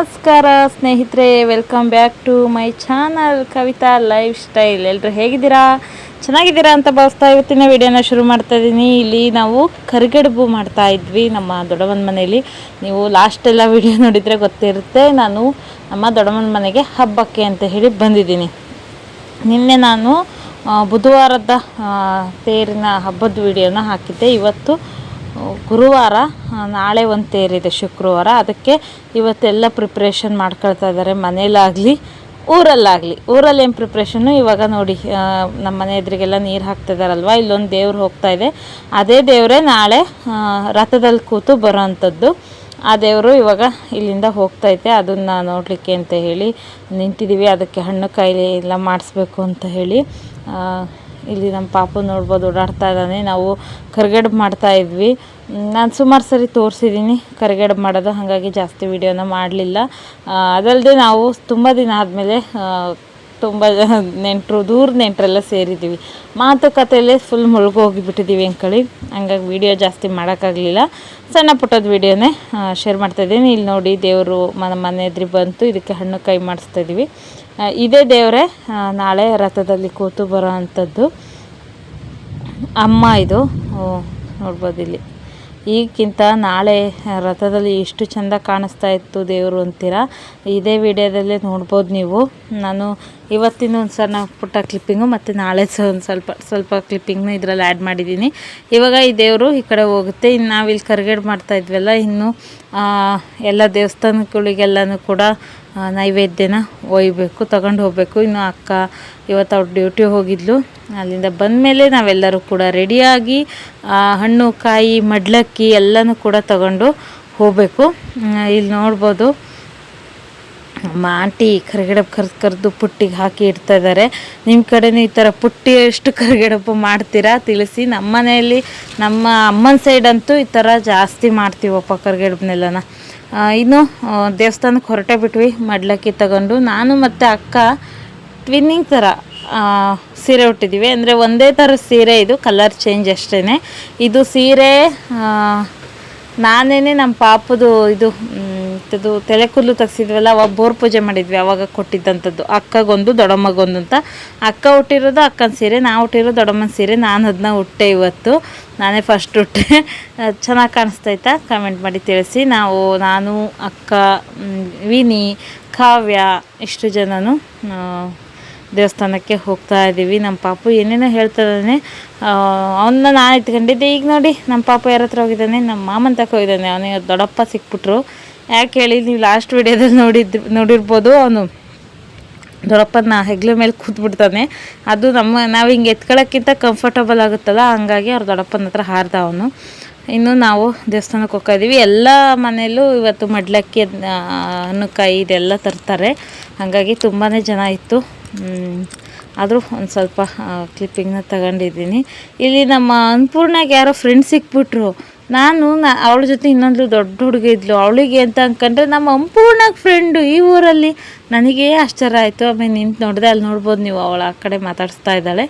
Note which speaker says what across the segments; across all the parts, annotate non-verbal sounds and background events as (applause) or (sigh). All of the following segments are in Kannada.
Speaker 1: ನಮಸ್ಕಾರ ಸ್ನೇಹಿತರೆ welcome back to my channel Kavita lifestyle ಎಲ್ಲರೂ ಹೇಗಿದ್ದೀರಾ? ಚೆನ್ನಾಗಿದ್ದೀರಾ ಅಂತ ಭಾವಿಸ್ತಾ ಇವತ್ತಿನ ವಿಡಿಯೋನ ಶುರು ಮಾಡ್ತಾ ಇದ್ದೀನಿ. ಇಲ್ಲಿ ನಾವು ಕರಿಗಡುಬು ಮಾಡ್ತಾ ಇದ್ವಿ ನಮ್ಮ ದೊಡ್ಡಮ್ಮನ ಮನೆಯಲ್ಲಿ. ನೀವು ಲಾಸ್ಟ್ ಎಲ್ಲ ವಿಡಿಯೋ ನೋಡಿದರೆ ಗೊತ್ತಿರುತ್ತೆ, ನಾನು ನಮ್ಮ ದೊಡ್ಡಮ್ಮನ ಮನೆಗೆ ಹಬ್ಬಕ್ಕೆ ಅಂತ ಹೇಳಿ ಬಂದಿದ್ದೀನಿ. ನಿನ್ನೆ ನಾನು ಬುಧವಾರದ ತೇರಿನ ಹಬ್ಬದ ವಿಡಿಯೋನ ಹಾಕಿದ್ದೆ. ಇವತ್ತು ಗುರುವಾರ ನಾಳೆ ಒಂದು ತೇರಿದೆ ಶುಕ್ರವಾರ. ಅದಕ್ಕೆ ಇವತ್ತೆಲ್ಲ ಪ್ರಿಪ್ರೇಷನ್ ಮಾಡ್ಕೊಳ್ತಾ ಇದ್ದಾರೆ ಮನೇಲಾಗಲಿ, ಊರಲ್ಲಾಗಲಿ. ಊರಲ್ಲಿ ಏನು ಪ್ರಿಪ್ರೇಷನ್ನು ಇವಾಗ ನೋಡಿ ನಮ್ಮ ಮನೆ ಎದುರಿಗೆಲ್ಲ ನೀರು ಹಾಕ್ತಿದಾರಲ್ವ ಇಲ್ಲೊಂದು ದೇವ್ರು ಹೋಗ್ತಾ ಇದೆ. ಅದೇ ದೇವರೇ ನಾಳೆ ರಥದಲ್ಲಿ ಕೂತು ಬರೋ ಅಂಥದ್ದು ಆ ದೇವರು ಇವಾಗ ಇಲ್ಲಿಂದ ಹೋಗ್ತೈತೆ ಅದನ್ನು ನೋಡಲಿಕ್ಕೆ ಅಂತ ಹೇಳಿ ನಿಂತಿದ್ದೀವಿ ಅದಕ್ಕೆ ಹಣ್ಣು ಕಾಯಿಲೆ ಎಲ್ಲ ಮಾಡಿಸ್ಬೇಕು ಅಂತ ಹೇಳಿ ಇಲ್ಲಿ ನಮ್ಮ ಪಾಪು ನೋಡ್ಬೋದು, ಓಡಾಡ್ತಾ ಇದ್ದಾನೆ. ನಾವು ಕರ್ಗಡಬು ಮಾಡ್ತಾ ಇದ್ವಿ. ನಾನು ಸುಮಾರು ಸರಿ ತೋರಿಸಿದ್ದೀನಿ ಕರಿಗಡುಬು ಮಾಡೋದು, ಹಾಗಾಗಿ ಜಾಸ್ತಿ ವಿಡಿಯೋನ ಮಾಡಲಿಲ್ಲ. ಅದಲ್ಲದೆ ನಾವು ತುಂಬ ದಿನ ಆದಮೇಲೆ ತುಂಬ ನೆಂಟರು, ದೂರ ನೆಂಟರೆಲ್ಲ ಸೇರಿದ್ದೀವಿ ಮಾತುಕತೆಯಲ್ಲೇ ಫುಲ್ ಮುಳುಗೋಗಿಬಿಟ್ಟಿದ್ದೀವಿ ಅಂಕಳಿ. ಹಂಗಾಗಿ ವಿಡಿಯೋ ಜಾಸ್ತಿ ಮಾಡೋಕ್ಕಾಗಲಿಲ್ಲ. ಸಣ್ಣ ಪುಟ್ಟದ ವೀಡಿಯೋನೇ ಶೇರ್ ಮಾಡ್ತಾಯಿದ್ದೀನಿ ಇಲ್ಲಿ ನೋಡಿ ದೇವರು ಮನೆ ಮನೆ ಎದುರು ಬಂತು, ಇದಕ್ಕೆ ಹಣ್ಣು ಕೈ ಮಾಡಿಸ್ತಾ ಇದ್ದೀವಿ ಇದೇ ದೇವರೇ ನಾಳೆ ರಥದಲ್ಲಿ ಕೂತು ಬರೋ ಅಂಥದ್ದು ಅಮ್ಮ ಇದು. ನೋಡ್ಬೋದು ಇಲ್ಲಿ. ಈಗಿಂತ ನಾಳೆ ರಥದಲ್ಲಿ ಎಷ್ಟು ಚೆಂದ ಕಾಣಿಸ್ತಾ ಇತ್ತು ದೇವರು ಅಂತೀರ? ಇದೇ ವಿಡಿಯೋದಲ್ಲೇ ನೋಡ್ಬೋದು ನೀವು. ನಾನು ಇವತ್ತಿನ ಒಂದು ಸಣ್ಣ ಪುಟ್ಟ ಕ್ಲಿಪ್ಪಿಂಗು ಮತ್ತು ನಾಳೆ ಸಹ ಒಂದು ಸ್ವಲ್ಪ ಸ್ವಲ್ಪ ಕ್ಲಿಪ್ಪಿಂಗ್ನ ಇದರಲ್ಲಿ ಆ್ಯಡ್ ಮಾಡಿದ್ದೀನಿ ಇವಾಗ ಈ ದೇವರು ಈ ಕಡೆ ಹೋಗುತ್ತೆ. ಇನ್ನು ನಾವಿಲ್ಲಿ ಕರ್ಗೇಡ್ ಮಾಡ್ತಾ ಇದ್ವಲ್ಲ, ಇನ್ನು ಎಲ್ಲ ದೇವಸ್ಥಾನಗಳಿಗೆಲ್ಲನೂ ಕೂಡ ನೈವೇದ್ಯನ ಒಯ್ಬೇಕು, ತಗೊಂಡು ಹೋಗಬೇಕು. ಇನ್ನು ಅಕ್ಕ ಇವತ್ತು ಅವ್ರ ಡ್ಯೂಟಿ ಹೋಗಿದ್ಲು. ಅಲ್ಲಿಂದ ಬಂದಮೇಲೆ ನಾವೆಲ್ಲರೂ ಕೂಡ ರೆಡಿಯಾಗಿ ಹಣ್ಣು, ಕಾಯಿ, ಮಡ್ಲಕ್ಕಿ ಎಲ್ಲನೂ ಕೂಡ ತಗೊಂಡು ಹೋಗಬೇಕು. ಇಲ್ಲಿ ನೋಡ್ಬೋದು. ನಮ್ಮ ಆಂಟಿ ಕರಿಗಡಬು ಕರ್ದು ಕರೆದು ಪುಟ್ಟಿಗೆ ಹಾಕಿ ಇಡ್ತಾ ಇದ್ದಾರೆ. ನಿಮ್ಮ ಕಡೆನೂ ಈ ಥರ ಪುಟ್ಟಿ ಎಷ್ಟು ಕರಿಗಡಬು ಮಾಡ್ತೀರಾ? ತಿಳಿಸಿ. ನಮ್ಮ ಮನೆಯಲ್ಲಿ ನಮ್ಮ ಅಮ್ಮನ ಸೈಡ್ ಅಂತೂ ಈ ಥರ ಜಾಸ್ತಿ ಮಾಡ್ತೀವಪ್ಪ ಕರಿಗಡಬನ್ನೆಲ್ಲನ ಇನ್ನು ದೇವಸ್ಥಾನಕ್ಕೆ ಹೊರಟೆ ಬಿಟ್ವಿ, ಮಡ್ಲಕ್ಕಿ ತಗೊಂಡು. ನಾನು ಮತ್ತು ಅಕ್ಕ ಟ್ವಿನ್ನಿಂಗ್ ಥರ ಸೀರೆ ಉಟ್ಟಿದ್ದೀವಿ. ಅಂದರೆ ಒಂದೇ ಥರ ಸೀರೆ ಇದು ಕಲರ್ ಚೇಂಜ್ ಅಷ್ಟೇ ಇದು ಸೀರೆ ನಾನೇ ನಾನೇನೆ ನಮ್ಮ ಪಾಪದು ಇದು ಇದು ತಲೆ ಕೂದಲು ತೆಗ್ಸಿದ್ವಲ್ಲ, ಅವಾಗ ಬೋರ್ ಪೂಜೆ ಮಾಡಿದ್ವಿ, ಅವಾಗ ಕೊಟ್ಟಿದ್ದಂಥದ್ದು. ಅಕ್ಕಗೊಂದು, ದೊಡ್ಡಮ್ಮಗೊಂದು ಅಂತ. ಅಕ್ಕ ಹುಟ್ಟಿರೋದು ಅಕ್ಕನ ಸೀರೆ, ನಾ ಹುಟ್ಟಿರೋ ದೊಡ್ಡಮ್ಮನ ಸೀರೆ, ನಾನು ಅದನ್ನ ಹುಟ್ಟೆ ಇವತ್ತು. ನಾನೇ ಫಸ್ಟ್ ಹುಟ್ಟೆ. ಚೆನ್ನಾಗಿ ಕಾಣಿಸ್ತೈತಾ? ಕಮೆಂಟ್ ಮಾಡಿ ತಿಳಿಸಿ. ನಾವು, ನಾನು, ಅಕ್ಕ ವಿನಿ, ಕಾವ್ಯ, ಇಷ್ಟು ಜನನು ದೇವಸ್ಥಾನಕ್ಕೆ ಹೋಗ್ತಾ ಇದ್ದೀವಿ. ನಮ್ಮ ಪಾಪು ಏನೇನೋ ಹೇಳ್ತಾನೆ ಅವನ್ನ ನಾನು ಇಟ್ಕೊಂಡಿದ್ದೆ ಈಗ ನೋಡಿ ನಮ್ಮ ಪಾಪು ಯಾರ ಹತ್ರ ಹೋಗಿದ್ದಾನೆ? ನಮ್ಮ ಮಾಮನ ತಕ್ಕ ಹೋಗಿದ್ದಾನೆ. ಅವನಿಗೆ ದೊಡ್ಡಪ್ಪ ಸಿಕ್ಬಿಟ್ರು. ಯಾಕೆ ಹೇಳಿ, ನೀವು ಲಾಸ್ಟ್ ವಿಡಿಯೋದಲ್ಲಿ ನೋಡಿದ್ದು ನೋಡಿರ್ಬೋದು, ಅವನು ದೊಡ್ಡಪ್ಪನ ಹೆಗ್ಲ ಮೇಲೆ ಕೂತ್ಬಿಡ್ತಾನೆ. ಅದು ನಮ್ಮ, ನಾವು ಹಿಂಗೆ ಎತ್ಕೊಳ್ಳೋಕ್ಕಿಂತ ಕಂಫರ್ಟಬಲ್ ಆಗುತ್ತಲ್ಲ, ಹಂಗಾಗಿ ಅವ್ರ ದೊಡ್ಡಪ್ಪನ ಹತ್ರ ಹಾರ್ದ ಅವನು. ಇನ್ನು ನಾವು ದೇವಸ್ಥಾನಕ್ಕೆ ಹೋಗ್ತಾ ಇದ್ದೀವಿ ಎಲ್ಲ ಮನೆಯಲ್ಲೂ ಇವತ್ತು ಮಡ್ಲಕ್ಕಿ ಹಣ್ಣುಕಾಯಿ ಇದೆಲ್ಲ ತರ್ತಾರೆ. ಹಾಗಾಗಿ ತುಂಬಾ ಜನ ಇತ್ತು. ಆದರೂ ಒಂದು ಸ್ವಲ್ಪ ಕ್ಲಿಪ್ಪಿಂಗ್ನ ತಗೊಂಡಿದ್ದೀನಿ. ಇಲ್ಲಿ ನಮ್ಮ ಅನ್ನಪೂರ್ಣಾಗೆ ಯಾರೋ ಫ್ರೆಂಡ್ ಸಿಕ್ಬಿಟ್ರು. ನಾನು ಅವಳ ಜೊತೆ ಇನ್ನೊಂದು ದೊಡ್ಡ ಹುಡುಗ ಇದ್ಲು. ಅವಳಿಗೆ ಅಂತ ಅಂದ್ಕೊಂಡ್ರೆ ನಮ್ಮ ಸಂಪೂರ್ಣ ಫ್ರೆಂಡು ಈ ಊರಲ್ಲಿ. ನನಗೆ ಆಶ್ಚರ್ಯ ಆಯಿತು. ಆಮೇಲೆ ನಿಂತು ನೋಡಿದೆ, ಅಲ್ಲಿ ನೋಡ್ಬೋದು ನೀವು, ಅವಳು ಆ ಕಡೆ ಮಾತಾಡಿಸ್ತಾ ಇದ್ದಾಳೆ.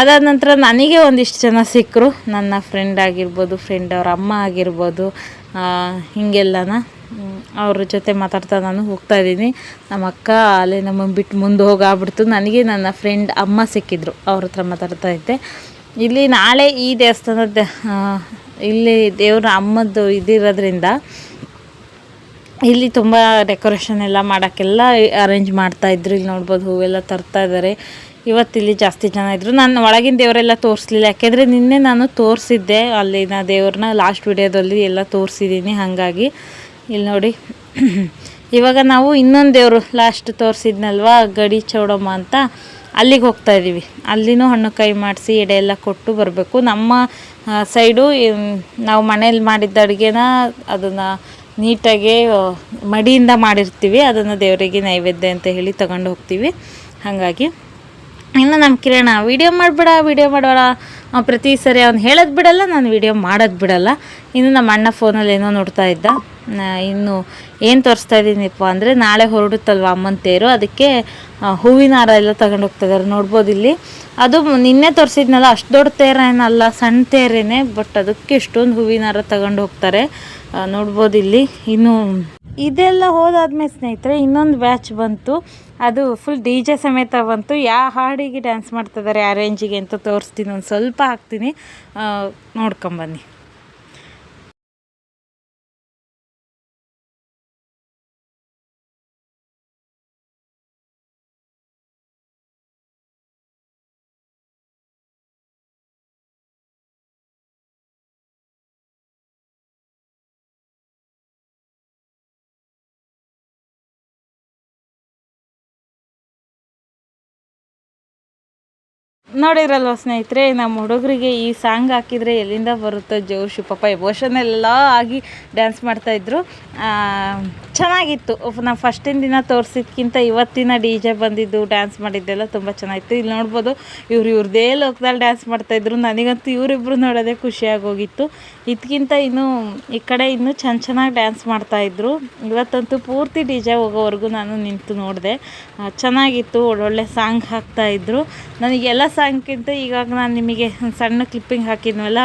Speaker 1: ಅದಾದ ನಂತರ ನನಗೆ ಒಂದಿಷ್ಟು ಜನ ಸಿಕ್ಕರು ನನ್ನ ಫ್ರೆಂಡ್ ಆಗಿರ್ಬೋದು ಫ್ರೆಂಡ್ ಅವ್ರ ಅಮ್ಮ ಆಗಿರ್ಬೋದು ಹೀಗೆಲ್ಲನ. ಅವ್ರ ಜೊತೆ ಮಾತಾಡ್ತಾ ನಾನು ಹೋಗ್ತಾ ಇದ್ದೀನಿ. ನಮ್ಮ ಅಕ್ಕ ಅಲ್ಲೇ ನಮ್ಮನ್ನು ಬಿಟ್ಟು ಮುಂದೆ ಹೋಗಾಗ್ಬಿಡ್ತು. ನನಗೆ ನನ್ನ ಫ್ರೆಂಡ್ ಅಮ್ಮ ಸಿಕ್ಕಿದ್ರು. ಅವ್ರ ಹತ್ರ ಮಾತಾಡ್ತಾ ಇದ್ದೆ. ಇಲ್ಲಿ ನಾಳೆ ಈ ದೇವಸ್ಥಾನದ ಇಲ್ಲಿ ದೇವ್ರ ಅಮ್ಮದ್ದು ಇದಿರೋದ್ರಿಂದ ಇಲ್ಲಿ ತುಂಬ ಡೆಕೋರೇಷನ್ ಎಲ್ಲ ಮಾಡೋಕ್ಕೆಲ್ಲ ಅರೇಂಜ್ ಮಾಡ್ತಾ ಇದ್ರು. ಇಲ್ಲಿ ನೋಡ್ಬೋದು ಹೂವೆಲ್ಲ ತರ್ತಾ ಇದ್ದಾರೆ ಇವತ್ತಿಲ್ಲಿ ಜಾಸ್ತಿ ಜನ ಇದ್ದರು ನಾನು ಒಳಗಿನ ದೇವರೆಲ್ಲ ತೋರಿಸ್ಲಿಲ್ಲ. ಯಾಕೆಂದರೆ ನಿನ್ನೆ ನಾನು ತೋರಿಸಿದ್ದೆ. ಅಲ್ಲಿನ ದೇವ್ರನ್ನ ಲಾಸ್ಟ್ ವಿಡಿಯೋದಲ್ಲಿ ಎಲ್ಲ ತೋರಿಸಿದ್ದೀನಿ ಹಾಗಾಗಿ. ಇಲ್ಲಿ ನೋಡಿ. (clears throat) ಇವಾಗ ನಾವು ಇನ್ನೊಂದು ದೇವರು ಲಾಸ್ಟ್ ತೋರಿಸಿದ್ನಲ್ವಾ? ಗಡಿ ಚೌಡಮ್ಮ ಅಂತ. ಅಲ್ಲಿಗೆ ಹೋಗ್ತಾ ಇದ್ದೀವಿ. ಅಲ್ಲಿನೂ ಹಣ್ಣು ಕೈ ಮಾಡಿಸಿ ಎಡೆ ಎಲ್ಲ ಕೊಟ್ಟು ಬರಬೇಕು. ನಮ್ಮ ಸೈಡು ನಾವು ಮನೇಲಿ ಮಾಡಿದ್ದ ಅಡುಗೆನ ಅದನ್ನು ನೀಟಾಗಿ ಮಡಿಯಿಂದ ಮಾಡಿರ್ತೀವಿ. ಅದನ್ನು ದೇವರಿಗೆ ನೈವೇದ್ಯ ಅಂತ ಹೇಳಿ ತಗೊಂಡು ಹೋಗ್ತೀವಿ. ಹಾಗಾಗಿ ಇನ್ನು ನಮ್ಮ ಕಿರಣ ವೀಡಿಯೋ ಮಾಡಬೇಡ ವೀಡಿಯೋ ಮಾಡಬೇಡ. ಪ್ರತಿ ಸರಿ ಅವ್ನು ಹೇಳೋದು ಬಿಡಲ್ಲ, ನಾನು ವಿಡಿಯೋ ಮಾಡೋದು ಬಿಡಲ್ಲ. ಇನ್ನು ನಮ್ಮ ಅಣ್ಣ ಫೋನಲ್ಲಿ ಏನೋ ನೋಡ್ತಾ ಇದ್ದ. ಇನ್ನು ಏನು ತೋರಿಸ್ತಾ ಇದ್ದೀನಿಪ್ಪ ಅಂದರೆ, ನಾಳೆ ಹೊರಡುತ್ತಲ್ವ ಅಮ್ಮನ ತೇರು? ಅದಕ್ಕೆ ಹೂವಿನ ಹಾರ ಎಲ್ಲ ತಗೊಂಡು ಹೋಗ್ತಿದ್ದಾರೆ ನೋಡ್ಬೋದು ಇಲ್ಲಿ. ಅದು ನಿನ್ನೆ ತೋರಿಸಿದ್ನಲ್ಲ, ಅಷ್ಟು ದೊಡ್ಡ ತೇರ ಏನಲ್ಲ ಸಣ್ಣ ತೇರೇನೆ ಬಟ್ ಅದಕ್ಕೆ ಇಷ್ಟೊಂದು ಹೂವಿನ ಹಾರ ತಗೊಂಡು ಹೋಗ್ತಾರೆ. ನೋಡ್ಬೋದು ಇಲ್ಲಿ. ಇನ್ನು ಇದೆಲ್ಲ ಹೋದಾದ್ಮೇಲೆ ಸ್ನೇಹಿತರೆ, ಇನ್ನೊಂದು ಬ್ಯಾಚ್ ಬಂತು. ಅದು ಫುಲ್ ಡಿ ಜೆ ಸಮೇತ ಬಂತು. ಯಾವ ಹಾಡಿಗೆ ಡ್ಯಾನ್ಸ್ ಮಾಡ್ತಿದ್ದಾರೆ ಆ ರೇಂಜಿಗೆ ಅಂತ ತೋರಿಸ್ತೀನಿ. ಒಂದು ಸ್ವಲ್ಪ ಹಾಕ್ತೀನಿ. ನೋಡ್ಕೊಂಬನ್ನಿ ನೋಡಿದ್ರಲ್ವ ಸ್ನೇಹಿತರೆ ನಮ್ಮ ಹುಡುಗರಿಗೆ ಈ ಸಾಂಗ್ ಹಾಕಿದರೆ ಎಲ್ಲಿಂದ ಬರುತ್ತೋ ಜೋಶು, ಪಾಪ ಎಮೋಷನೆಲ್ಲ ಆಗಿ ಡ್ಯಾನ್ಸ್ ಮಾಡ್ತಾಯಿದ್ರು ಚೆನ್ನಾಗಿತ್ತು. ನಾವು ಫಸ್ಟಿನ ದಿನ ತೋರಿಸಿದ್ಕಿಂತ ಇವತ್ತಿನ ಡಿ ಜೆ ಬಂದಿದ್ದು ಡ್ಯಾನ್ಸ್ ಮಾಡಿದ್ದೆಲ್ಲ ತುಂಬ ಚೆನ್ನಾಗಿತ್ತು. ಇಲ್ಲಿ ನೋಡ್ಬೋದು, ಇವ್ರು ಇವ್ರದ್ದೇ ಲೋಕದಲ್ಲಿ ಡ್ಯಾನ್ಸ್ ಮಾಡ್ತಾಯಿದ್ರು ನನಗಂತೂ ಇವರಿಬ್ಬರು ನೋಡೋದೇ ಖುಷಿಯಾಗೋಗಿತ್ತು. ಇದಕ್ಕಿಂತ ಇನ್ನೂ ಈ ಕಡೆ ಇನ್ನೂ ಚೆನ್ನ ಚೆನ್ನಾಗಿ ಡ್ಯಾನ್ಸ್ ಮಾಡ್ತಾಯಿದ್ರು ಇವತ್ತಂತೂ ಪೂರ್ತಿ ಡಿ ಜೆ ಹೋಗೋವರೆಗೂ ನಾನು ನಿಂತು ನೋಡಿದೆ. ಚೆನ್ನಾಗಿತ್ತು, ಒಳ್ಳೊಳ್ಳೆ ಸಾಂಗ್ ಹಾಕ್ತಾಯಿದ್ರು ನನಗೆಲ್ಲ ಸಾಂಗ್ಗಿಂತ ಇವಾಗ ನಾನು ನಿಮಗೆ ಸಣ್ಣ ಕ್ಲಿಪ್ಪಿಂಗ್ ಹಾಕಿದ್ನಲ್ಲ,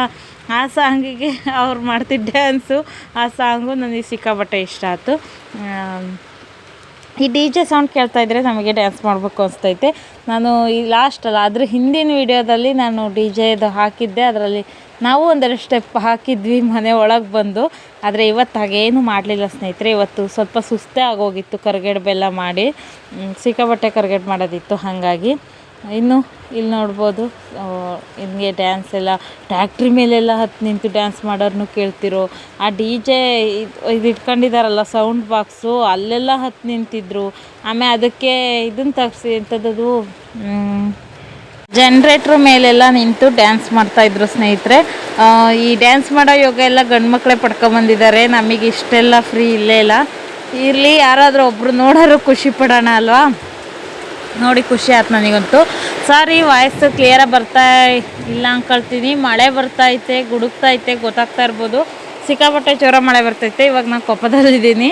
Speaker 1: ಆ ಸಾಂಗಿಗೆ ಅವ್ರು ಮಾಡ್ತಿದ್ದ ಡ್ಯಾನ್ಸು ಆ ಸಾಂಗು ನನಗೆ ಸಿಕ್ಕಾಪಟ್ಟೆ ಇಷ್ಟ ಆಯ್ತು. ಈ ಡಿ ಜೆ ಸೌಂಡ್ ಕೇಳ್ತಾ ಇದ್ದರೆ ನಮಗೆ ಡ್ಯಾನ್ಸ್ ಮಾಡಬೇಕು ಅನಿಸ್ತೈತೆ. ನಾನು ಈ ಲಾಸ್ಟ್ ಅಲ್ಲ ಅದ್ರ ಹಿಂದಿನ ವಿಡಿಯೋದಲ್ಲಿ ನಾನು ಡಿ ಜೆದು ಹಾಕಿದ್ದೆ, ಅದರಲ್ಲಿ ನಾವು ಒಂದೆರಡು ಸ್ಟೆಪ್ ಹಾಕಿದ್ವಿ ಮನೆ ಒಳಗೆ ಬಂದು. ಆದರೆ ಇವತ್ತು ಹಾಗೇನು ಮಾಡಲಿಲ್ಲ ಸ್ನೇಹಿತರೆ, ಇವತ್ತು ಸ್ವಲ್ಪ ಸುಸ್ತೇ ಆಗೋಗಿತ್ತು ಕರ್ಗೆಡ್ ಬೆಲ್ಲ ಮಾಡಿ ಸಿಕ್ಕಾಪಟ್ಟೆ ಕರ್ಗೆಡ್ ಮಾಡೋದಿತ್ತು, ಹಾಗಾಗಿ. ಇನ್ನು ಇಲ್ಲಿ ನೋಡ್ಬೋದು ಹಿಂಗೆ ಡ್ಯಾನ್ಸ್ ಎಲ್ಲ ಟ್ಯಾಕ್ಟ್ರಿ ಮೇಲೆಲ್ಲ ಹತ್ತು ನಿಂತು ಡ್ಯಾನ್ಸ್ ಮಾಡೋರ್ನು ಕೇಳ್ತಿರೋ, ಆ ಡಿ ಜೆ ಇದು ಇದು ಇಟ್ಕೊಂಡಿದ್ದಾರಲ್ಲ ಸೌಂಡ್ ಬಾಕ್ಸು ಅಲ್ಲೆಲ್ಲ ಹತ್ತು ನಿಂತಿದ್ರು. ಆಮೇಲೆ ಅದಕ್ಕೆ ಇದನ್ನು ತಗ್ಸಿ ಎಂಥದ್ದು ಜನ್ರೇಟ್ರ್ ಮೇಲೆಲ್ಲ ನಿಂತು ಡ್ಯಾನ್ಸ್ ಮಾಡ್ತಾಯಿದ್ರು ಸ್ನೇಹಿತರೆ. ಈ ಡ್ಯಾನ್ಸ್ ಮಾಡೋ ಯೋಗ ಎಲ್ಲ ಗಂಡು ಮಕ್ಕಳೇ ಪಡ್ಕೊಂಬಂದಿದ್ದಾರೆ ನಮಗೆ ಇಷ್ಟೆಲ್ಲ ಫ್ರೀ ಇಲ್ಲೇ ಇಲ್ಲ. ಇರಲಿ, ಯಾರಾದರೂ ಒಬ್ಬರು ನೋಡೋರು ಖುಷಿ ಪಡೋಣ ಅಲ್ವಾ? ನೋಡಿ ಖುಷಿ ಆಯ್ತು ನನಗಂತೂ. ಸಾರಿ ವಾಯ್ಸ್ ಕ್ಲಿಯರಾಗಿ ಬರ್ತಾ ಇಲ್ಲ ಅಂದ್ಕೊಳ್ತೀನಿ ಮಳೆ ಬರ್ತೈತೆ ಗುಡುಕ್ತೈತೆ ಗೊತ್ತಾಗ್ತಾ ಇರ್ಬೋದು. ಸಿಕ್ಕಾಪಟ್ಟೆ ಚೋರ ಮಳೆ ಬರ್ತೈತೆ ಇವಾಗ ನಾನು ಕೊಪ್ಪದಲ್ಲಿದ್ದೀನಿ.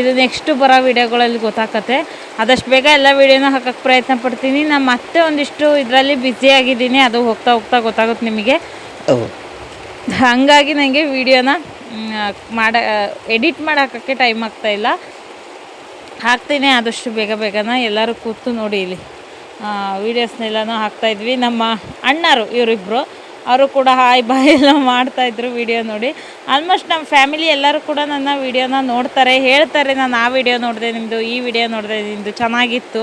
Speaker 1: ಇದು ನೆಕ್ಸ್ಟ್ ಬರೋ ವೀಡಿಯೋಗಳಲ್ಲಿ ಗೊತ್ತಾಗತ್ತೆ. ಆದಷ್ಟು ಬೇಗ ಎಲ್ಲ ವೀಡಿಯೋನ ಹಾಕೋಕ್ಕೆ ಪ್ರಯತ್ನ ಪಡ್ತೀನಿ. ನಾನು ಮತ್ತೆ ಒಂದಿಷ್ಟು ಇದರಲ್ಲಿ ಆಗಿದ್ದೀನಿ. ಅದು ಹೋಗ್ತಾ ಹೋಗ್ತಾ ಗೊತ್ತಾಗುತ್ತೆ ನಿಮಗೆ. ಹಾಗಾಗಿ ನನಗೆ ವೀಡಿಯೋನ ಮಾಡ ಎಡಿಟ್ ಮಾಡೋಕ್ಕೆ ಟೈಮ್ ಆಗ್ತಾಯಿಲ್ಲ ಹಾಕ್ತೀನಿ, ಆದಷ್ಟು ಬೇಗ ಬೇಗನ ಎಲ್ಲರೂ ಕೂತು ನೋಡಿ ಇಲ್ಲಿ. ವೀಡಿಯೋಸ್ನೆಲ್ಲನೂ ಹಾಕ್ತಾಯಿದ್ವಿ ನಮ್ಮ ಅಣ್ಣರು ಇವರಿಬ್ಬರು ಅವರು ಕೂಡ ಹಾಯ್ ಬಾಯ್ ಎಲ್ಲ ಮಾಡ್ತಾಯಿದ್ರು ವೀಡಿಯೋ ನೋಡಿ. ಆಲ್ಮೋಸ್ಟ್ ನಮ್ಮ ಫ್ಯಾಮಿಲಿ ಎಲ್ಲರೂ ಕೂಡ ನನ್ನ ವೀಡಿಯೋನ ನೋಡ್ತಾರೆ, ಹೇಳ್ತಾರೆ, ನಾನು ಆ ವಿಡಿಯೋ ನೋಡಿದೆ ನಿಮ್ಮದು ಈ ವಿಡಿಯೋ ನೋಡಿದೆ ನಿಮ್ಮದು ಚೆನ್ನಾಗಿತ್ತು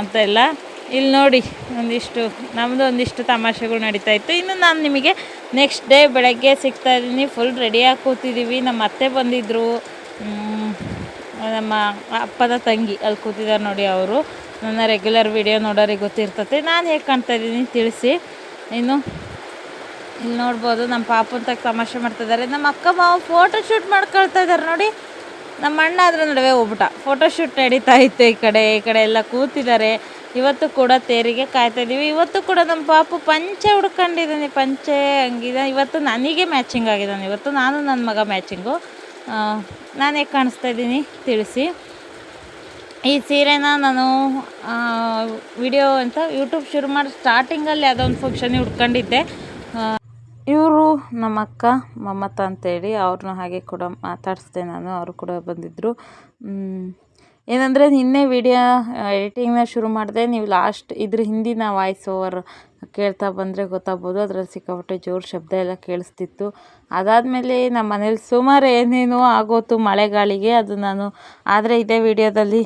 Speaker 1: ಅಂತೆಲ್ಲ. ಇಲ್ಲಿ ನೋಡಿ, ಒಂದಿಷ್ಟು ನಮ್ಮದು ಒಂದಿಷ್ಟು ತಮಾಷೆಗಳು ನಡೀತಾ ಇತ್ತು. ಇನ್ನು ನಾನು ನಿಮಗೆ ನೆಕ್ಸ್ಟ್ ಡೇ ಬೆಳಗ್ಗೆ ಸಿಗ್ತಾ ಇದ್ದೀನಿ ಫುಲ್ ರೆಡಿಯಾಗಿ ಕೂತಿದ್ದೀವಿ ನಮ್ಮ ಅತ್ತೆ ಬಂದಿದ್ದರು ನಮ್ಮ ಅಪ್ಪದ ತಂಗಿ, ಅಲ್ಲಿ ಕೂತಿದ್ದಾರೆ ನೋಡಿ ಅವರು. ನನ್ನ ರೆಗ್ಯುಲರ್ ವಿಡಿಯೋ ನೋಡೋರಿಗೆ ಗೊತ್ತಿರ್ತದೆ ನಾನು ಹೇಗೆ ಕಾಣ್ತಾ ಇದ್ದೀನಿ ತಿಳಿಸಿ. ಇನ್ನು ಇಲ್ಲಿ ನೋಡ್ಬೋದು, ನಮ್ಮ ಪಾಪನ ತಗ ತಮಾಷೆ ಮಾಡ್ತಿದ್ದಾರೆ ನಮ್ಮ ಅಕ್ಕ ಮಾವ ಫೋಟೋ ಶೂಟ್ ಮಾಡ್ಕೊಳ್ತಾ ಇದ್ದಾರೆ ನೋಡಿ. ನಮ್ಮ ಅಣ್ಣ ಅದ್ರ ನಡುವೆ ಒಬ್ಬಟ ಫೋಟೋ ಶೂಟ್ ನಡೀತಾ ಇತ್ತು ಈ ಕಡೆ ಈ ಕಡೆ ಎಲ್ಲ ಕೂತಿದ್ದಾರೆ. ಇವತ್ತು ಕೂಡ ತೇರಿಗೆ ಕಾಯ್ತಾ ಇದ್ದೀವಿ. ಇವತ್ತು ಕೂಡ ನಮ್ಮ ಪಾಪು ಪಂಚೆ ಹುಡ್ಕೊಂಡಿದ್ದಾನೆ, ಪಂಚೆ ಹಂಗಿದೆ. ಇವತ್ತು ನನಗೆ ಮ್ಯಾಚಿಂಗ್ ಆಗಿದ್ದಾನೆ ಇವತ್ತು ನಾನು ನನ್ನ ಮಗ ಮ್ಯಾಚಿಂಗು ನಾನು ಹೇಗೆ ಕಾಣಿಸ್ತಾ ಇದ್ದೀನಿ, ತಿಳಿಸಿ. ಈ ಸೀರೆನ ನಾನು ವಿಡಿಯೋ ಅಂತ ಯೂಟ್ಯೂಬ್ ಶುರು ಮಾಡಿ ಸ್ಟಾರ್ಟಿಂಗಲ್ಲಿ ಯಾವುದೋ ಒಂದು ಹುಡ್ಕೊಂಡಿದ್ದೆ. ಉಟ್ಕೊಂಡಿದ್ದೆ ಇವರು ನಮ್ಮ ಅಕ್ಕ ಅಂತೇಳಿ, ಅವ್ರನ್ನ ಹಾಗೆ ಕೂಡ ಮಾತಾಡಿಸ್ದೆ ನಾನು, ಅವರು ಕೂಡ ಬಂದಿದ್ದರು ಏನಂದರೆ ನಿನ್ನೆ ವಿಡಿಯೋ ಎಡಿಟಿಂಗ್ನ ಶುರು ಮಾಡಿದೆ, ನೀವು ಲಾಸ್ಟ್ ಇದ್ರ ಹಿಂದಿನ ವಾಯ್ಸ್ ಓವರ್ ಕೇಳ್ತಾ ಬಂದರೆ ಗೊತ್ತಾಗ್ಬೋದು. ಅದರಲ್ಲಿ ಸಿಕ್ಕಾಪಟ್ಟೆ ಜೋರು ಶಬ್ದ ಎಲ್ಲ ಕೇಳಿಸ್ತಿತ್ತು. ಅದಾದಮೇಲೆ ನಮ್ಮ ಮನೇಲಿ ಸುಮಾರು ಏನೇನೋ ಆಗೋತು ಮಳೆಗಾಳಿಗೆ, ಅದು ನಾನು ಆದರೆ ಇದೇ ವಿಡಿಯೋದಲ್ಲಿ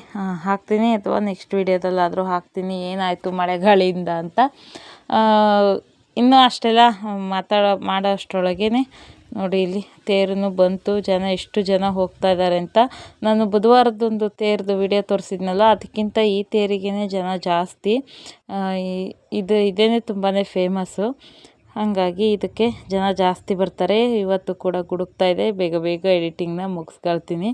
Speaker 1: ಹಾಕ್ತೀನಿ. ಅಥವಾ ನೆಕ್ಸ್ಟ್ ವಿಡಿಯೋದಲ್ಲಾದರೂ ಹಾಕ್ತೀನಿ. ಏನಾಯಿತು ಮಳೆಗಾಳಿಯಿಂದ ಅಂತ. ಇನ್ನೂ ಅಷ್ಟೆಲ್ಲ ಮಾತಾಡೋ ಮಾಡೋ ಅಷ್ಟರೊಳಗೇ ನೋಡಿ, ಇಲ್ಲಿ ತೇರುನು ಬಂತು. ಜನ ಎಷ್ಟು ಜನ ಹೋಗ್ತಾ ಇದ್ದಾರೆ ಅಂತ ನಾನು ಬುಧವಾರದೊಂದು ತೇರ್ದು ವಿಡಿಯೋ ತೋರಿಸಿದ್ನಲ್ಲ, ಅದಕ್ಕಿಂತ ಈ ತೇರಿಗೇ ಜನ ಜಾಸ್ತಿ. ಇದು ಇದೇ ತುಂಬಾ ಫೇಮಸ್ಸು ಹಾಗಾಗಿ ಇದಕ್ಕೆ ಜನ ಜಾಸ್ತಿ ಬರ್ತಾರೆ. ಇವತ್ತು ಕೂಡ ಗುಡುಕ್ತಾ ಇದೆ. ಬೇಗ ಬೇಗ ಎಡಿಟಿಂಗ್ನ ಮುಗಿಸ್ಕೊಳ್ತೀನಿ.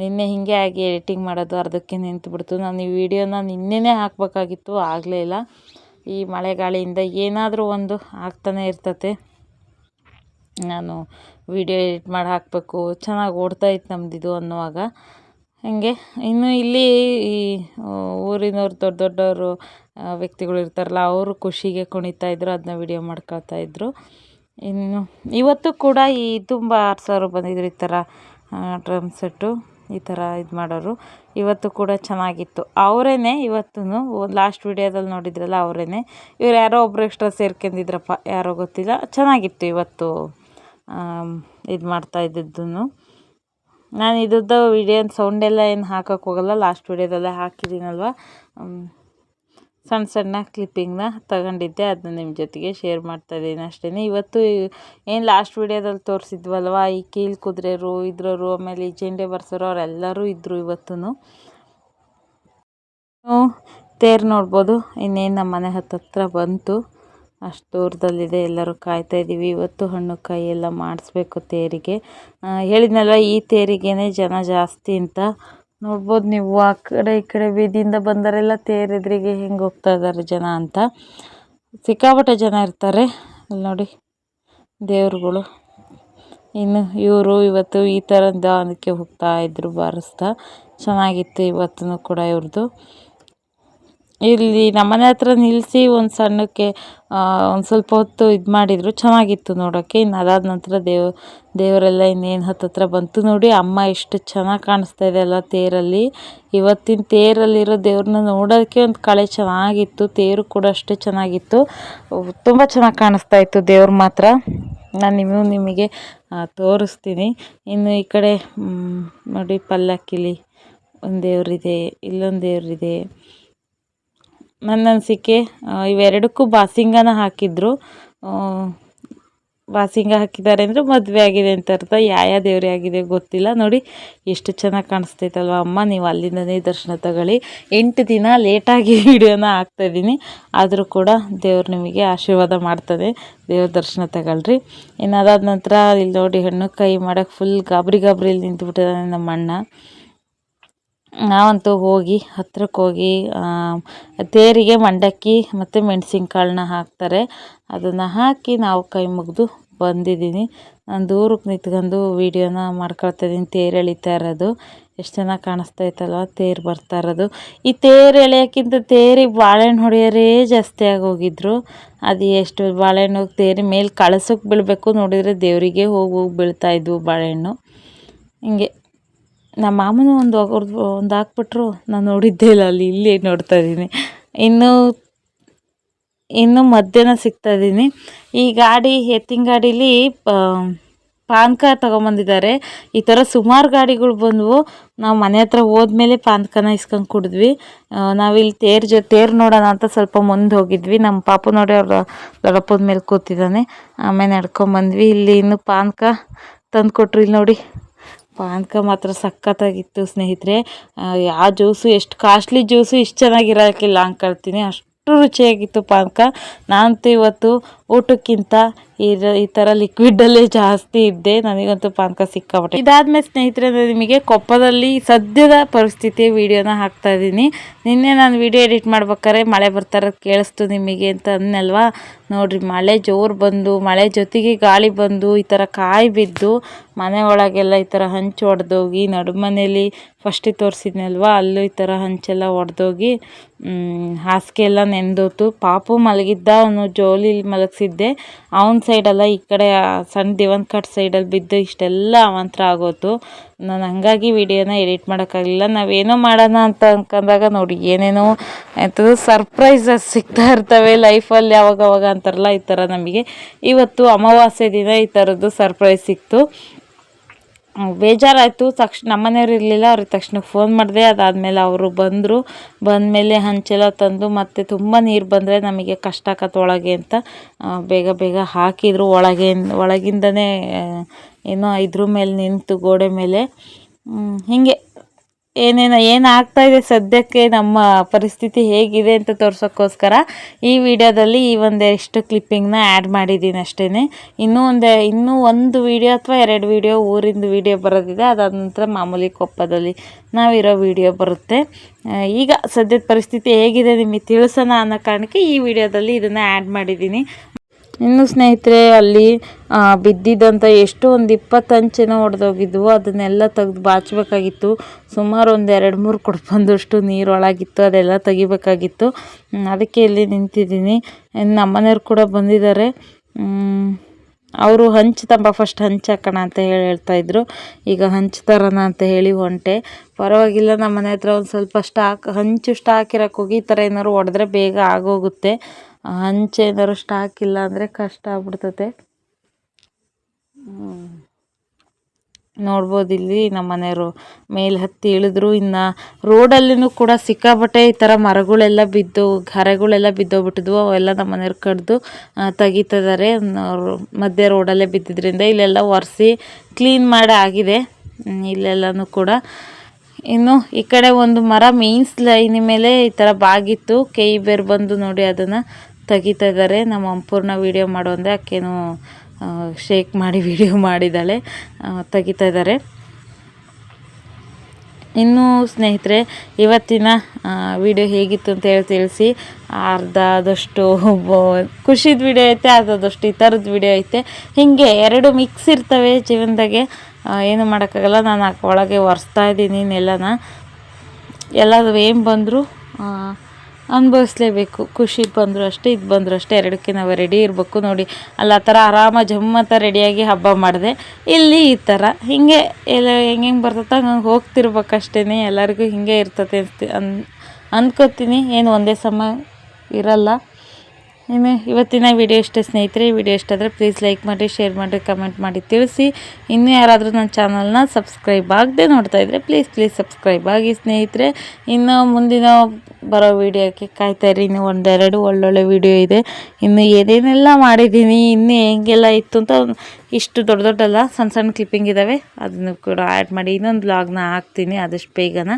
Speaker 1: ನಿನ್ನೆ ಹೀಗೆ ಆಗಿ ಎಡಿಟಿಂಗ್ ಮಾಡೋದು ಅರ್ಧಕ್ಕೆ ನಿಂತುಬಿಡ್ತು. ನಾನು ಈ ವಿಡಿಯೋನ ನಿನ್ನೆನೇ ಹಾಕಬೇಕಾಗಿತ್ತು. ಆಗಲೇ ಇಲ್ಲ. ಈ ಮಳೆಗಾಳಿಯಿಂದ ಏನಾದರೂ ಒಂದು ಆಗ್ತಾನೆ ಇರ್ತತೆ. ನಾನು ವೀಡಿಯೋ ಎಡಿಟ್ ಮಾಡಿ ಹಾಕಬೇಕು. ಚೆನ್ನಾಗಿ ಓಡ್ತಾಯಿತ್ತು ಇದು ಅನ್ನುವಾಗ. ಹಾಗೆ? ಇನ್ನು ಇಲ್ಲಿ ಈ ಊರಿನವ್ರು ದೊಡ್ಡ ದೊಡ್ಡವರು ವ್ಯಕ್ತಿಗಳು ಇರ್ತಾರಲ್ಲ, ಅವರು ಖುಷಿಗೆ ಕುಣಿತಾ ಇದ್ದರು ಅದನ್ನ ವೀಡಿಯೋ ಮಾಡ್ಕೊಳ್ತಾಯಿದ್ರು ಇನ್ನು ಇವತ್ತು ಕೂಡ ಈ ತುಂಬ ಆರಿಸೋರು ಬಂದಿದ್ರು ಈ ಥರ ಡ್ರಮ್ ಸೆಟ್ಟು, ಈ ಥರ ಇದು ಮಾಡೋರು. ಇವತ್ತು ಕೂಡ ಚೆನ್ನಾಗಿತ್ತು. ಅವರೇನೆ ಇವತ್ತು ಲಾಸ್ಟ್ ವಿಡಿಯೋದಲ್ಲಿ ನೋಡಿದ್ರಲ್ಲ ಅವರೇನೆ. ಇವ್ರು ಯಾರೋ ಒಬ್ರು ಎಕ್ಸ್ಟ್ರಾ ಸೇರ್ಕೊಂಡಿದ್ರಪ್ಪ, ಯಾರೋ ಗೊತ್ತಿಲ್ಲ. ಚೆನ್ನಾಗಿತ್ತು ಇವತ್ತು. ಇದು ಮಾಡ್ತಾ ಇದ್ದಿದ್ದು ನಾನು ಇದ್ರದ್ದು ವಿಡಿಯೋ ಸೌಂಡೆಲ್ಲ ಏನು ಹಾಕೋಕೆ ಹೋಗಲ್ಲ ಲಾಸ್ಟ್ ವಿಡಿಯೋದಲ್ಲೇ ಹಾಕಿದ್ದೀನಲ್ವ? ಸಣ್ಣ ಸಣ್ಣ ಕ್ಲಿಪ್ಪಿಂಗ್ನ ತಗೊಂಡಿದ್ದೆ ಅದನ್ನ ನಿಮ್ಮ ಜೊತೆಗೆ ಶೇರ್ ಮಾಡ್ತಾಯಿದ್ದೀನಿ ಅಷ್ಟೇ ಇವತ್ತು ಏನು ಲಾಸ್ಟ್ ವಿಡಿಯೋದಲ್ಲಿ ತೋರಿಸಿದ್ವಲ್ವ? ಈ ಕೀಲ್ ಕುದುರೆರು, ಇದ್ರವರು, ಆಮೇಲೆ ಈ ಜೆಂಡೆ ಬರ್ಸೋರು, ಅವರೆಲ್ಲರೂ ಇದ್ದರು ಇವತ್ತು ತೇರು ನೋಡ್ಬೋದು, ಇನ್ನೇನು ನಮ್ಮ ಮನೆ ಹತ್ತತ್ರ ಬಂತು. ಅಷ್ಟು ದೂರದಲ್ಲಿದೆ, ಎಲ್ಲರೂ ಕಾಯ್ತಾ ಇದ್ದೀವಿ ಇವತ್ತು ಹಣ್ಣು ಕಾಯಿ ಎಲ್ಲ ಮಾಡಿಸ್ಬೇಕು ತೇರಿಗೆ. ಹೇಳಿದ್ನಲ್ವ, ಈ ತೇರಿಗೇನೆ ಜನ ಜಾಸ್ತಿ ಅಂತ. ನೋಡ್ಬೋದು ನೀವು, ಆ ಕಡೆ ಈ ಕಡೆ ಬೀದಿಯಿಂದ ಬಂದರೆಲ್ಲ ತೇರೆದ್ರಿಗೆ ಹೆಂಗೆ ಹೋಗ್ತಾ ಇದ್ದಾರೆ ಜನ ಅಂತ. ಸಿಕ್ಕಾಪಟ್ಟೆ ಜನ ಇರ್ತಾರೆ. ಅಲ್ಲಿ ನೋಡಿ, ದೇವ್ರುಗಳು. ಇನ್ನು ಇವರು ಇವತ್ತು ಈ ಥರ ಅದಕ್ಕೆ ಹೋಗ್ತಾ ಇದ್ರು, ಬಾರಿಸ್ತಾ. ಚೆನ್ನಾಗಿತ್ತು ಇವತ್ತು ಕೂಡ ಇವ್ರದ್ದು ಇಲ್ಲಿ ನಮ್ಮನೆ ಹತ್ರ ನಿಲ್ಲಿಸಿ ಒಂದು ಸಣ್ಣಕ್ಕೆ ಒಂದು ಸ್ವಲ್ಪ ಹೊತ್ತು ಇದು ಮಾಡಿದರು, ಚೆನ್ನಾಗಿತ್ತು ನೋಡೋಕ್ಕೆ ಇನ್ನು ಅದಾದ ನಂತರ ದೇವ, ದೇವರೆಲ್ಲ ಇನ್ನೇನು ಹತ್ತತ್ರ ಬಂತು ನೋಡಿ, ಅಮ್ಮ ಎಷ್ಟು ಚೆನ್ನಾಗಿ ಕಾಣಿಸ್ತಾ ಇದೆ ಅಲ್ಲ ತೇರಲ್ಲಿ. ಇವತ್ತಿನ ತೇರಲ್ಲಿರೋ ದೇವ್ರನ್ನ ನೋಡೋಕ್ಕೆ ಒಂದು ಕಳೆ ಚೆನ್ನಾಗಿತ್ತು, ತೇರು ಕೂಡ ಅಷ್ಟೇ ಚೆನ್ನಾಗಿತ್ತು. ತುಂಬ ಚೆನ್ನಾಗಿ ಕಾಣಿಸ್ತಾ ಇತ್ತು ದೇವ್ರು ಮಾತ್ರ. ನಾನು ನಿಮಗೂ ನಿಮಗೆ ತೋರಿಸ್ತೀನಿ. ಇನ್ನು ಈ ಕಡೆ ನೋಡಿ ಪಲ್ಲಕ್ಕಿಲಿ, ಒಂದು ದೇವ್ರಿದೆ, ಇಲ್ಲೊಂದು ದೇವರಿದೆ. ನನ್ನ ಅನಿಸಿಕೆ ಇವೆರಡಕ್ಕೂ ಬಾಸಿಂಗನ ಹಾಕಿದ್ರು. ಬಾಸಿಂಗ ಹಾಕಿದ್ದಾರೆ ಅಂದರೆ ಮದುವೆ ಆಗಿದೆ ಅಂತ ಅರ್ಥ. ಯಾವ ದೇವ್ರೇ ಆಗಿದೆ ಗೊತ್ತಿಲ್ಲ. ನೋಡಿ, ಎಷ್ಟು ಚೆನ್ನಾಗಿ ಕಾಣಿಸ್ತೈತಲ್ವ ಅಮ್ಮ, ನೀವು ಅಲ್ಲಿಂದನೇ ದರ್ಶನ ತಗೊಳ್ಳಿ. ಎಂಟು ದಿನ ಲೇಟಾಗಿ (laughs) ವಿಡಿಯೋನ ಹಾಕ್ತಾಯಿದ್ದೀನಿ ಆದರೂ ಕೂಡ ದೇವ್ರು ನಿಮಗೆ ಆಶೀರ್ವಾದ ಮಾಡ್ತದೆ. ದೇವ್ರ ದರ್ಶನ ತಗೊಳ್ರಿ. ಇನ್ನು ಅದಾದ ನಂತರ ಇಲ್ಲಿ ನೋಡಿ, ಹೆಣ್ಣು ಕೈ ಮಾಡೋಕ್ಕೆ ಫುಲ್ ಗಾಬರಿ ಗಾಬರಿಲಿ ನಿಂತುಬಿಟ್ಟಿದ್ದಾನೆ ನಮ್ಮ ಅಣ್ಣ ನಾವಂತೂ ಹೋಗಿ ಹತ್ರಕ್ಕೆ ಹೋಗಿ ತೇರಿಗೆ ಮಂಡಕ್ಕಿ ಮತ್ತು ಮೆಣಸಿನ್ಕಾಳನ್ನ ಹಾಕ್ತಾರೆ. ಅದನ್ನು ಹಾಕಿ ನಾವು ಕೈ ಮುಗಿದು ಬಂದಿದ್ದೀನಿ. ನಾನು ದೂರಕ್ಕೆ ನಿಂತ್ಕೊಂಡು ವೀಡಿಯೋನ ಮಾಡ್ಕೊಳ್ತಾಯಿದ್ದೀನಿ ತೇರು ಎಳಿತಾ ಇರೋದು. ಎಷ್ಟು ಚೆನ್ನಾಗಿ ಕಾಣಿಸ್ತಾ ಇತ್ತಲ್ವ? ತೇರು ಬರ್ತಾ ಇರೋದು. ಈ ತೇರು ಎಳೆಯೋಕ್ಕಿಂತ ತೇರಿಗೆ ಬಾಳೆಹಣ್ಣು ಹೊಡೆಯೋರೇ ಜಾಸ್ತಿ ಆಗೋಗಿದ್ರು. ಅದು ಎಷ್ಟು ಬಾಳೆಹಣ್ಣು ತೇರಿ ಮೇಲೆ ಕಳಸಕ್ಕೆ ಬೀಳಬೇಕು ನೋಡಿದರೆ ದೇವರಿಗೆ ಹೋಗಿ ಹೋಗಿ ಬೀಳ್ತಾಯಿದ್ವು ಬಾಳೆಹಣ್ಣು. ಹಿಂಗೆ ನಮ್ಮ ಮಾಮನು ಒಂದು ಅವ್ರದ್ದು ಒಂದು ಹಾಕ್ಬಿಟ್ರು. ನಾನು ನೋಡಿದ್ದೇ ಇಲ್ಲ ಅಲ್ಲಿ, ಇಲ್ಲಿ ನೋಡ್ತಾ ಇದ್ದೀನಿ. ಇನ್ನು ಇನ್ನು ಮಧ್ಯಾಹ್ನ ಸಿಗ್ತಾ ಇದ್ದೀನಿ. ಈ ಗಾಡಿ ಎತ್ತಿನ ಗಾಡೀಲಿ ಪಾನಕ ತೊಗೊಂಬಂದಿದ್ದಾರೆ. ಈ ಥರ ಸುಮಾರು ಗಾಡಿಗಳು ಬಂದವು. ನಾವು ಮನೆ ಹತ್ರ ಹೋದ್ಮೇಲೆ ಪಾನಕನ ಇಸ್ಕೊಂಡು ಕುಡಿದ್ವಿ. ನಾವಿಲ್ಲಿ ತೇರ್ ಜೊ, ತೇರು ನೋಡೋಣ ಅಂತ ಸ್ವಲ್ಪ ಮುಂದೆ ಹೋಗಿದ್ವಿ. ನಮ್ಮ ಪಾಪು ನೋಡಿ ಅವ್ರ ದೊಡ್ಡಪ್ಪನ ಮೇಲೆ ಕೂತಿದ್ದಾನೆ. ಆಮೇಲೆ ನಡ್ಕೊಂಬಂದ್ವಿ. ಇಲ್ಲಿ ಇನ್ನು ಪಾನ್ಕ ತಂದು ಕೊಟ್ರು ಇಲ್ಲಿ ನೋಡಿ. ಪಾನಕ ಮಾತ್ರ ಸಖತ್ತಾಗಿತ್ತು, ಸ್ನೇಹಿತರೆ. ಆ ಜ್ಯೂಸು ಎಷ್ಟು ಕಾಸ್ಟ್ಲಿ ಜ್ಯೂಸು ಇಷ್ಟು ಚೆನ್ನಾಗಿರೋಕ್ಕಿಲ್ಲ ಅಂದ್ಕೊಳ್ತೀನಿ. ಅಷ್ಟು ರುಚಿಯಾಗಿತ್ತು ಪಾನಕ. ನಾನಂತೂ ಇವತ್ತು ಊಟಕ್ಕಿಂತ ಈ ಥರ ಲಿಕ್ವಿಡಲ್ಲೇ ಜಾಸ್ತಿ ಇದ್ದೆ ನನಗಂತೂ ಪಾನಕ ಸಿಕ್ಕಾಪಟ್ಟೆ. ಇದಾದ್ಮೇಲೆ ಸ್ನೇಹಿತರೆ ನಿಮಗೆ ಕೊಪ್ಪದಲ್ಲಿ ಸದ್ಯದ ಪರಿಸ್ಥಿತಿ ವಿಡಿಯೋನ ಹಾಕ್ತಾ ಇದ್ದೀನಿ. ನಿನ್ನೆ ನಾನು ವಿಡಿಯೋ ಎಡಿಟ್ ಮಾಡ್ಬೇಕಾದ್ರೆ ಮಳೆ ಬರ್ತಾರ ಕೇಳಿಸ್ತು ನಿಮಗೆ ಅಂತ ಅನ್ನಲ್ವಾ? ನೋಡ್ರಿ, ಮಳೆ ಜೋರು ಬಂದು, ಮಳೆ ಜೊತೆಗೆ ಗಾಳಿ ಬಂದು, ಈ ಥರ ಕಾಯಿ ಬಿದ್ದು, ಮನೆ ಒಳಗೆಲ್ಲ ಈ ಥರ ಹಂಚು ಒಡೆದೋಗಿ, ನಡುಮನೇಲಿ ಫಸ್ಟಿಗೆ ತೋರಿಸಿದ್ನಲ್ವಾ, ಅಲ್ಲೂ ಈ ಥರ ಹಂಚೆಲ್ಲ ಒಡೆದೋಗಿ ಹಾಸಿಗೆ ಎಲ್ಲ ನೆಂದೋತು. ಪಾಪು ಮಲಗಿದ್ದ ಅವನು ಜೋಲಿಲಿ ಮಲಗಿಸಿದ್ದೆ ಅವನ ಸೈಡೆಲ್ಲ ಈ ಕಡೆ ಸಣ್ಣ ದಿವನ್ ಕಟ್ ಸೈಡಲ್ಲಿ ಬಿದ್ದು ಇಷ್ಟೆಲ್ಲ ಅವಾಂತರ ಆಗೋತು. ನಾನು ಹಂಗಾಗಿ ವಿಡಿಯೋನ ಎಡಿಟ್ ಮಾಡೋಕ್ಕಾಗಲಿಲ್ಲ. ನಾವೇನೋ ಮಾಡೋಣ ಅಂತ ಅನ್ಕೊಂಡಾಗ ನೋಡಿ, ಏನೇನೋ ಎಂಥದ್ದು ಸರ್ಪ್ರೈಸಸ್ ಸಿಗ್ತಾ ಇರ್ತವೆ ಲೈಫಲ್ಲಿ ಯಾವಾಗ ಅವಾಗ ಅಂತಾರಲ್ಲ ಈ ಥರ ನಮಗೆ. ಇವತ್ತು ಅಮಾವಾಸ್ಯೆ ದಿನ ಈ ಥರದ್ದು ಸರ್ಪ್ರೈಸ್ ಸಿಕ್ತು. ಬೇಜಾರಾಯಿತು. ತಕ್ಷಣ ನಮ್ಮನೆಯವ್ರು ಇರಲಿಲ್ಲ, ಅವ್ರಿಗೆ ತಕ್ಷಣ ಫೋನ್ ಮಾಡಿದೆ. ಅದಾದಮೇಲೆ ಅವರು ಬಂದರು. ಬಂದಮೇಲೆ ಹಂಚೆಲ್ಲ ತಂದು ಮತ್ತು ತುಂಬ ನೀರು ಬಂದರೆ ನಮಗೆ ಕಷ್ಟ ಆಗತ್ತೆ ಒಳಗೆ ಅಂತ ಬೇಗ ಬೇಗ ಹಾಕಿದರು. ಒಳಗೆ ಒಳಗಿಂದನೇ ಏನೋ ಇದ್ರ ಮೇಲೆ ನಿಂತು ಗೋಡೆ ಮೇಲೆ. ಹೀಗೆ. ಏನೇನು, ಏನಾಗ್ತಾ ಇದೆ, ಸದ್ಯಕ್ಕೆ ನಮ್ಮ ಪರಿಸ್ಥಿತಿ ಹೇಗಿದೆ ಅಂತ ತೋರ್ಸೋಕ್ಕೋಸ್ಕರ ಈ ವಿಡಿಯೋದಲ್ಲಿ ಈ ಒಂದೆಷ್ಟು ಕ್ಲಿಪ್ಪಿಂಗ್ನ ಆ್ಯಡ್ ಮಾಡಿದ್ದೀನಿ ಅಷ್ಟೇ ಇನ್ನೂ ಒಂದು ಇನ್ನೂ ಒಂದು ವಿಡಿಯೋ ಅಥವಾ ಎರಡು ವಿಡಿಯೋ ಊರಿಂದ ವಿಡಿಯೋ ಬರೋದಿದೆ ಅದಾದ ನಂತರ ಮಾಮೂಲಿ ಕೊಪ್ಪದಲ್ಲಿ ನಾವಿರೋ ವಿಡಿಯೋ ಬರುತ್ತೆ. ಈಗ ಸದ್ಯದ ಪರಿಸ್ಥಿತಿ ಹೇಗಿದೆ ನಿಮಗೆ ತಿಳಿಸೋಣ ಅನ್ನೋ ಕಾರಣಕ್ಕೆ ಈ ವಿಡಿಯೋದಲ್ಲಿ ಇದನ್ನು ಆ್ಯಡ್ ಮಾಡಿದ್ದೀನಿ. ಇನ್ನು ಸ್ನೇಹಿತರೆ, ಅಲ್ಲಿ ಬಿದ್ದಿದ್ದಂಥ ಎಷ್ಟು ಒಂದು ಇಪ್ಪತ್ತು ಹಂಚೇನೋ ಒಡೆದೋಗಿದ್ವು. ಅದನ್ನೆಲ್ಲ ತೆಗೆದು ಬಾಚಬೇಕಾಗಿತ್ತು. ಸುಮಾರು ಒಂದು ಎರಡು ಮೂರು ಬಂದಷ್ಟು ನೀರು ಒಳಗಿತ್ತು. ಅದೆಲ್ಲ ತೆಗಿಬೇಕಾಗಿತ್ತು. ಅದಕ್ಕೆ ಇಲ್ಲಿ ನಿಂತಿದ್ದೀನಿ. ಇನ್ನು ನಮ್ಮನೆಯವ್ರು ಕೂಡ ಬಂದಿದ್ದಾರೆ. ಅವರು ಹಂಚ್ತಂಬ ಫಸ್ಟ್ ಹಂಚಾಕಣ ಅಂತ ಹೇಳಿ ಹೇಳ್ತಾಯಿದ್ರು ಈಗ ತರೋಣ ಅಂತ ಹೇಳಿ ಹೊಂಟೆ. ಪರವಾಗಿಲ್ಲ, ನಮ್ಮ ಮನೆ ಹತ್ರ ಒಂದು ಸ್ವಲ್ಪ ಸ್ಟಾಕ್, ಹಂಚು ಸ್ಟಾಕ್ ಇರೋಕ್ಕೆ ಹೋಗಿ ಈ ಥರ ಏನಾದ್ರು ಹೊಡೆದ್ರೆ ಬೇಗ ಆಗೋಗುತ್ತೆ. ಹಂಚು ಏನಾದ್ರು ಸ್ಟಾಕ್ ಇಲ್ಲ ಅಂದರೆ ಕಷ್ಟ ಆಗ್ಬಿಡ್ತತೆ. ನೋಡ್ಬೋದು ಇಲ್ಲಿ ನಮ್ಮ ಮನೆಯವರು ಮೇಲೆ ಹತ್ತಿ ಇಳಿದ್ರು. ಇನ್ನು ರೋಡಲ್ಲಿನೂ ಕೂಡ ಸಿಕ್ಕಾಪಟ್ಟೆ ಈ ಥರ ಮರಗಳೆಲ್ಲ ಬಿದ್ದು, ಘರೆಗಳೆಲ್ಲ ಬಿದ್ದೋಗ್ಬಿಟ್ಟಿದ್ವು. ಅವೆಲ್ಲ ನಮ್ಮ ಮನೆಯವ್ರು ಕಡ್ದು ತೆಗಿತಿದ್ದಾರೆ. ಮಧ್ಯೆ ರೋಡಲ್ಲೇ ಬಿದ್ದಿದ್ದರಿಂದ ಇಲ್ಲೆಲ್ಲ ಒರೆಸಿ ಕ್ಲೀನ್ ಮಾಡಿ ಆಗಿದೆ. ಇಲ್ಲೆಲ್ಲನೂ ಕೂಡ. ಇನ್ನು ಈ ಕಡೆ ಒಂದು ಮರ ಮೀನ್ಸ್ ಲೈನ್ ಮೇಲೆ ಈ ಥರ ಬಾಗಿತ್ತು. ಕೈ ಬೇರೆ ಬಂದು ನೋಡಿ ಅದನ್ನು. ತೆಗಿತಾ ಇದ್ದಾರೆ ನಮ್ಮ ಅಂಪೂರ್ಣ ವೀಡಿಯೋ ಮಾಡು ಅಂದರೆ ಆಕೇನು ಶೇಕ್ ಮಾಡಿ ವಿಡಿಯೋ ಮಾಡಿದ್ದಾಳೆ. ತೆಗಿತಾಯಿದ್ದಾರೆ ಇನ್ನೂ ಸ್ನೇಹಿತರೆ, ಇವತ್ತಿನ ವಿಡಿಯೋ ಹೇಗಿತ್ತು ಅಂತ ಹೇಳಿ ತಿಳಿಸಿ. ಅರ್ಧದಷ್ಟು ಖುಷಿದ ವಿಡಿಯೋ ಐತೆ, ಅರ್ಧದಷ್ಟು ಈ ಥರದ ವಿಡಿಯೋ ಐತೆ. ಹೀಗೆ ಎರಡು ಮಿಕ್ಸ್ ಇರ್ತವೆ ಜೀವನದಾಗೆ. ಏನು ಮಾಡೋಕ್ಕಾಗಲ್ಲ, ನಾನು ಒಳಗೆ ಒರೆಸ್ತಾ ಇದ್ದೀನಿ ನೆಲನ ಎಲ್ಲದು ಏನು ಬಂದರೂ ಅನುಭವಿಸ್ಲೇಬೇಕು. ಖುಷಿ ಬಂದರೂ ಅಷ್ಟೇ, ಇದು ಬಂದರೂ ಅಷ್ಟೇ. ಎರಡಕ್ಕೆ ನಾವು ರೆಡಿ ಇರಬೇಕು ನೋಡಿ. ಅಲ್ಲಿ, ಆ ಥರ ಆರಾಮ ಜಮ್ಮತ್ತ ರೆಡಿಯಾಗಿ ಹಬ್ಬ ಮಾಡಿದೆ. ಇಲ್ಲಿ ಈ ಥರ. ಹಿಂಗೆ ಎಲ್ಲ ಹೆಂಗೆ ಹೆಂಗೆ ಬರ್ತೈತೆ ಹಂಗೆ ಹೋಗ್ತಿರ್ಬೇಕಷ್ಟೇ ಎಲ್ಲರಿಗೂ ಹಿಂಗೆ ಇರ್ತತೆ ಅಂತ ಅನ್ ಅಂದ್ಕೋತೀನಿ ಏನು ಒಂದೇ ಸಮ ಇರಲ್ಲ. ಇನ್ನು ಇವತ್ತಿನ ವಿಡಿಯೋ ಇಷ್ಟ ಸ್ನೇಹಿತರೆ. ವಿಡಿಯೋ ಇಷ್ಟ ಆದರೆ ಪ್ಲೀಸ್ ಲೈಕ್ ಮಾಡಿ ಶೇರ್ ಮಾಡಿ ಕಮೆಂಟ್ ಮಾಡಿ ತಿಳಿಸಿ. ಇನ್ನೂ ಯಾರಾದರೂ ನನ್ನ ಚಾನಲ್ನ ಸಬ್ಸ್ಕ್ರೈಬ್ ಆಗದೆ ನೋಡ್ತಾ ಇದ್ದರೆ ಪ್ಲೀಸ್ ಪ್ಲೀಸ್ ಸಬ್ಸ್ಕ್ರೈಬ್ ಆಗಿ ಸ್ನೇಹಿತರೆ. ಇನ್ನು ಮುಂದಿನ ಬರೋ ವಿಡಿಯೋಕ್ಕೆ ಇರಿ ಇನ್ನು ಒಂದೆರಡು ಒಳ್ಳೊಳ್ಳೆ ವಿಡಿಯೋ ಇದೆ. ಇನ್ನು ಏನೇನೆಲ್ಲ ಮಾಡಿದ್ದೀನಿ, ಇನ್ನು ಹೆಂಗೆಲ್ಲ ಇತ್ತು ಅಂತ ಇಷ್ಟು ದೊಡ್ಡ ದೊಡ್ಡಲ್ಲ ಸಣ್ಣ ಸಣ್ಣ ಕ್ಲಿಪ್ಪಿಂಗ್ ಇದ್ದಾವೆ ಅದನ್ನು ಕೂಡ ಆ್ಯಡ್ ಮಾಡಿ ಇನ್ನೊಂದು ಬ್ಲಾಗ್ನ ಹಾಕ್ತೀನಿ, ಆದಷ್ಟು ಬೇಗನ.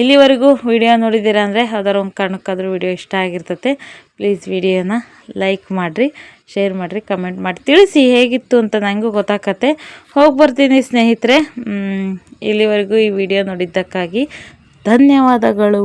Speaker 1: ಇಲ್ಲಿವರೆಗೂ ವಿಡಿಯೋ ನೋಡಿದ್ದೀರಾ ಅಂದರೆ ಯಾವ್ದಾರು ಒಂದು ಕಾರಣಕ್ಕಾದರೂ ವಿಡಿಯೋ ಇಷ್ಟ ಆಗಿರ್ತತೆ. ಪ್ಲೀಸ್ ವಿಡಿಯೋನ ಲೈಕ್ ಮಾಡಿರಿ ಶೇರ್ ಮಾಡಿರಿ ಕಮೆಂಟ್ ಮಾಡಿ ತಿಳಿಸಿ ಹೇಗಿತ್ತು ಅಂತ ನನಗೂ ಗೊತ್ತಾಕತ್ತೆ. ಹೋಗಿ ಬರ್ತೀನಿ ಸ್ನೇಹಿತರೆ. ಇಲ್ಲಿವರೆಗೂ ಈ ವಿಡಿಯೋ ನೋಡಿದ್ದಕ್ಕಾಗಿ ಧನ್ಯವಾದಗಳು.